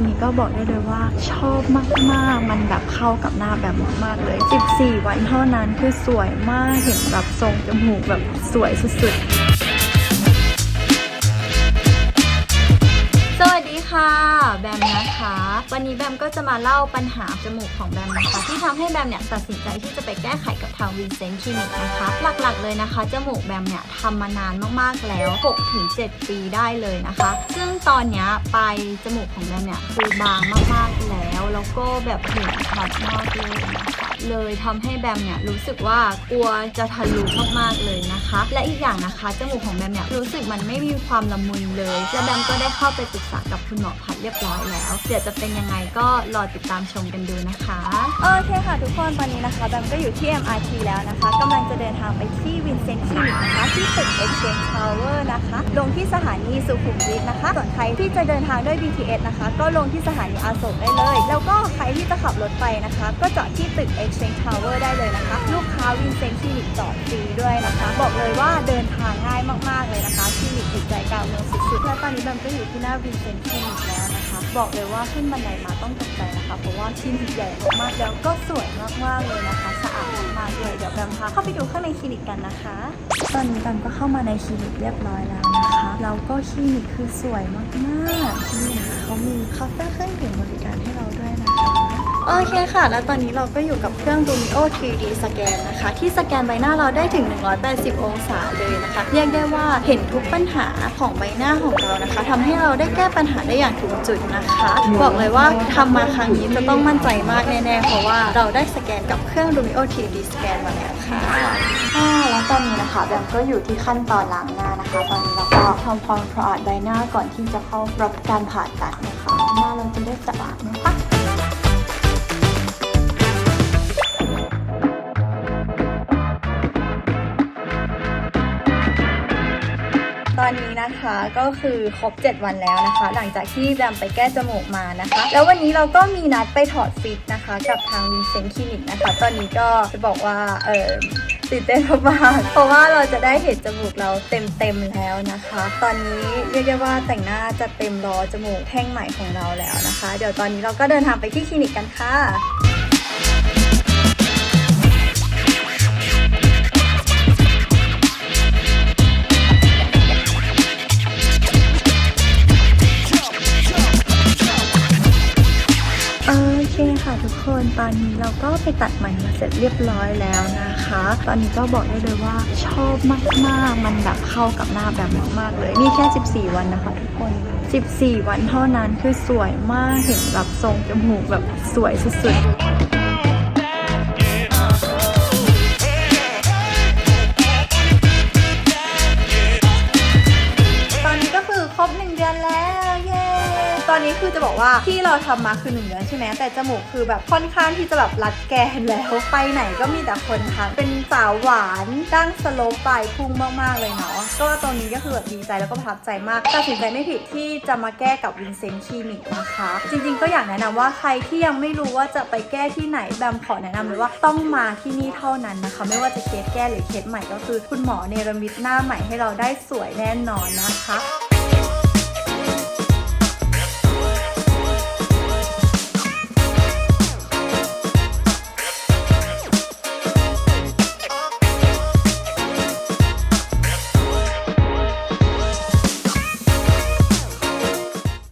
อนนี้ก็บอกได้เลยว่าชอบมากๆ มันแบบเข้ากับหน้าแบบมากๆเลย 14 วันเท่านั้นคือสวยมากเห็นแบบทรงจมูกแบบสวยสุดๆ ค่ะแบมนะคะ วันนี้แบมก็จะมาเล่าปัญหาจมูกของแบมนะคะที่ทำให้แบมเนี่ยตัดสินใจที่จะไปแก้ไขกับทางวินเซนต์คลินิกนะคะ หลักๆเลยนะคะ จมูกแบมเนี่ยทำมานานมากๆแล้ว6-7ปีได้เลยนะคะ ซึ่งตอนนี้ยปลายจมูกของแบมเนี่ยคือบางมากๆแล้วแล้วก็แบบเห็นชัดมากเลยนะคะเลยทำให้แบมเนี่ยรู้สึกว่ากลัวจะทะลุมากๆเลยนะคะ และอีกอย่างนะคะจมูกของแบมเนี่ยรู้สึกมันไม่มีความละมุนเลยและแบมก็ได้เข้าไปปรึกษากับคุณหมอพัดเรียบร้อยแล้ว เดี๋ยวจะเป็นยังไงก็รอติดตามชมกันดูนะคะ โอเคค่ะทุกคนตอนนี้นะคะแบมก็อยู่ที่ MRT แล้วนะคะกำลังจะเดินทางไปที่วินเซนต์คลินิกนะคะที่ตึก Exchange Tower นะคะ ลงที่สถานีสุขุมวิทนะคะส่วนใครที่จะเดินทางด้วย BTS นะคะ ก็ลงที่สถานีอโศกได้เลย แล้วก็ใครที่จะขับรถไปนะคะ ก็จอดที่ตึก Exchange Tower ได้เลยนะคะ ลูกค้าวินเซนต์คลินิกจอดฟรี บอกเลยว่าเดินทางง่ายมากๆเลยนะคะคลินิกอยู่ใจกลางเมืองสุดๆและตอนนี้แบมก็อยู่ที่หน้าวินเซนต์คลินิกแล้วนะคะ บอกเลยว่าขึ้นบันไดมาต้องตกใจนะคะ เพราะว่าคลินิกใหญ่มากๆแล้วก็สวยมากๆเลยนะคะ สะอาดมากๆเลยเดี๋ยวแบมพาเข้าไปดูข้างในคลินิกกันนะคะ ตอนนี้แบมก็เข้ามาในคลินิกเรียบร้อยแล้วนะคะแล้วก็คลินิกคือสวยมากๆนี่นะคะเขามีเคาน์เตอร์เครื่องดื่มบริการให้ โอเคค่ะ แล้วตอนนี้เราก็อยู่กับเครื่อง Lumio 3D สแกนนะคะ ที่สแกนใบหน้าเราได้ถึง 180 องศาเลยนะคะ เรียกได้ว่าเห็นทุกปัญหาของใบหน้าของเรานะคะทำให้เราได้แก้ปัญหาได้อย่างถูกจุดนะคะ บอกเลยว่าทำมาครั้งนี้จะต้องมั่นใจมากแน่ๆ เพราะว่าเราได้สแกนกับเครื่อง Lumio 3D สแกนมาแล้วค่ะอ่าแล้วตอนนี้นะคะแบมก็อยู่ที่ขั้นตอนล้างหน้านะคะ ตอนนี้เราก็ทำความสะอาดใบหน้าก่อนที่จะเข้ารับการผ่าตัดนะคะ หน้าเราจะได้สะอาดนะคะ ตอนนี้นะคะก็คือครบ 7 วันแล้วนะคะ หลังจากที่แบมไปแก้จมูกมานะคะ แล้ววันนี้เราก็มีนัดไปถอดฟิตนะคะ กับทางวินเซนต์คลินิกนะคะ ตอนนี้ก็จะบอกว่าเออตื่นเต้นมากเพราะว่าเราจะได้เห็นจมูกเราเต็มๆแล้วนะคะ ตอนนี้เรียกได้ว่าแต่งหน้าจะเต็มรอจมูกแท่งใหม่ของเราแล้วนะคะ เดี๋ยวตอนนี้เราก็เดินทางไปที่คลินิกกันค่ะ ค่ะทุกคนตอนนี้เราก็ไปตัดมันมาเสร็จเรียบร้อยแล้วนะคะ ตอนนี้ก็บอกได้เลยว่าชอบมากๆ มันแบบเข้ากับหน้าแบบมากๆเลยนี่แค่ 14 วันนะคะทุกคน 14 วันเท่านั้นคือสวยมากเห็นแบบทรงจมูกแบบสวยสุดๆ ตอนนี้คือจะบอกว่าที่เราทำมาคือ1เดือนใช่ไหมแต่จมูกคือแบบค่อนข้างที่จะแบบรัดแกนแล้วไปไหนก็มีแต่คนทักเป็นสาวหวานดั้งสโลปปลายพุ่งมากๆเลยเนาะก็ตรงนี้ก็คือแบบดีใจแล้วก็ประทับใจมากตัดสินใจไม่ผิดที่จะมาแก้กับวินเซนต์คลินิกนะคะ จริงๆก็อยากแนะนำว่าใครที่ยังไม่รู้ว่าจะไปแก้ที่ไหนแบมขอแนะนำเลยว่าต้องมาที่นี่เท่านั้นนะคะ ไม่ว่าจะเคสแก้หรือเคสใหม่ก็คือ คุณหมอเนรมิตหน้าใหม่ให้เราได้สวยแน่นอนนะคะ